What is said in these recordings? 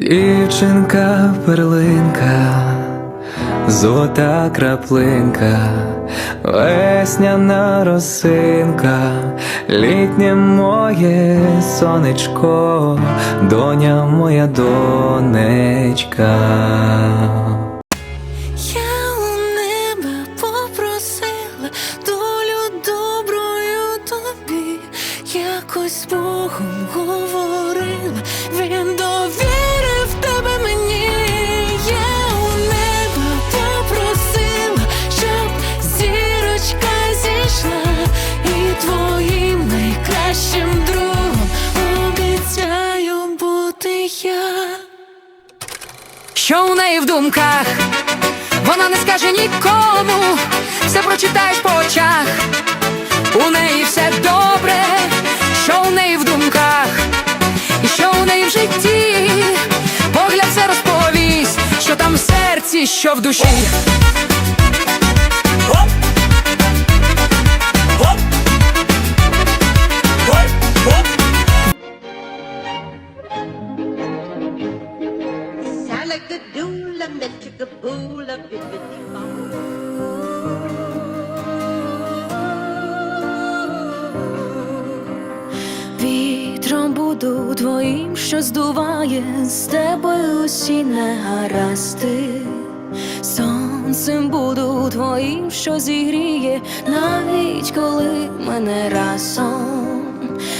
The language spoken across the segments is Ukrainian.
Дівчинка перлинка, золота краплинка, весняна росинка, літнє моє сонечко, доня моя донечка. Я у неба попросила долю доброю тобі, якось Богом говорила, він довірив тебе мені. У неба попросила, щоб зірочка зійшла, і твоїм найкращим другом обіцяю бути я. Що у неї в думках? Вона не скаже нікому, все прочитаєш по очах. Серці, що в душі. Вітром буду твоїм, що здуває з тебе усі негаразди. Сонцем буду твоїм, що зігріє, навіть коли мене разом.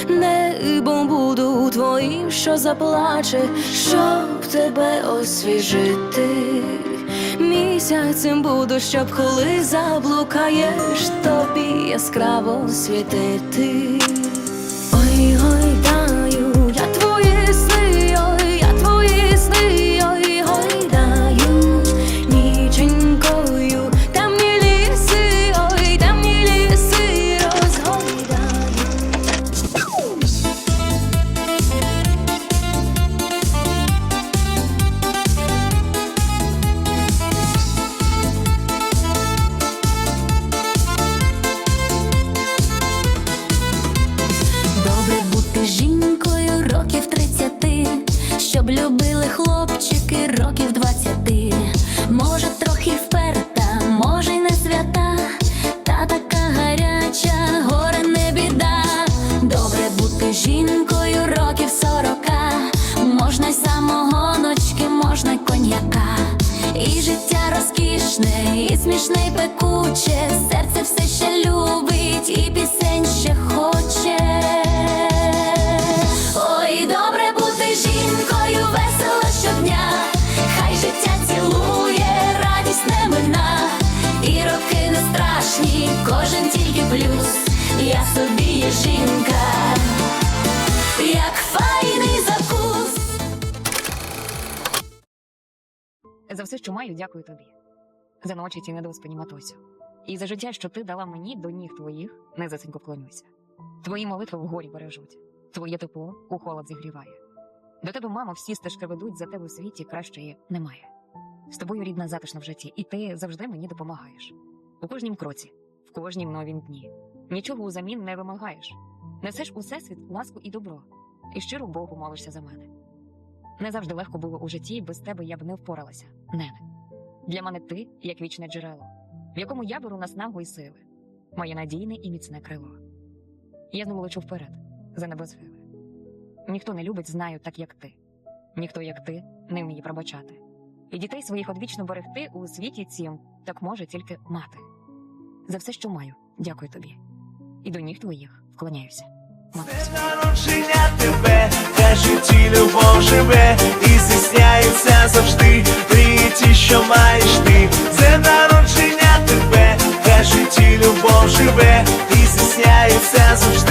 Небом буду твоїм, що заплаче, щоб тебе освіжити. Місяцем буду, щоб коли заблукаєш, тобі яскраво світити. Жінка, як файний закус. За все, що маю, дякую тобі. За ночі ці недоспані матусю. І за життя, що ти дала мені до ніг твоїх, незасенько вклонюся. Твої молитви в горі бережуть, твоє тепло у холод зігріває. До тебе, мамо, всі стежки ведуть, за тебе у світі кращої немає. З тобою рідна затишна в житті, і ти завжди мені допомагаєш. У кожнім кроці, в кожнім новім дні. Нічого узамін не вимагаєш. Несеш у всесвіт ласку і добро, і щиро Богу молишся за мене. Не завжди легко було у житті, і без тебе я б не впоралася, нене. Для мене ти як вічне джерело, в якому я беру наснагу і сили, моє надійне і міцне крило. Я знову лечу вперед, за небосхили. Ніхто не любить, знаю, так як ти. Ніхто, як ти, не вміє пробачати. І дітей своїх одвічно берегти у світі цім так може тільки мати. За все, що маю, дякую тобі і до них твоїх вклоняюся. Це народження тебе, та житті любов живе, і зісняється завжди прийти, що маєш ти. Це народження тебе, та житті любов живе, і зісняється завжди.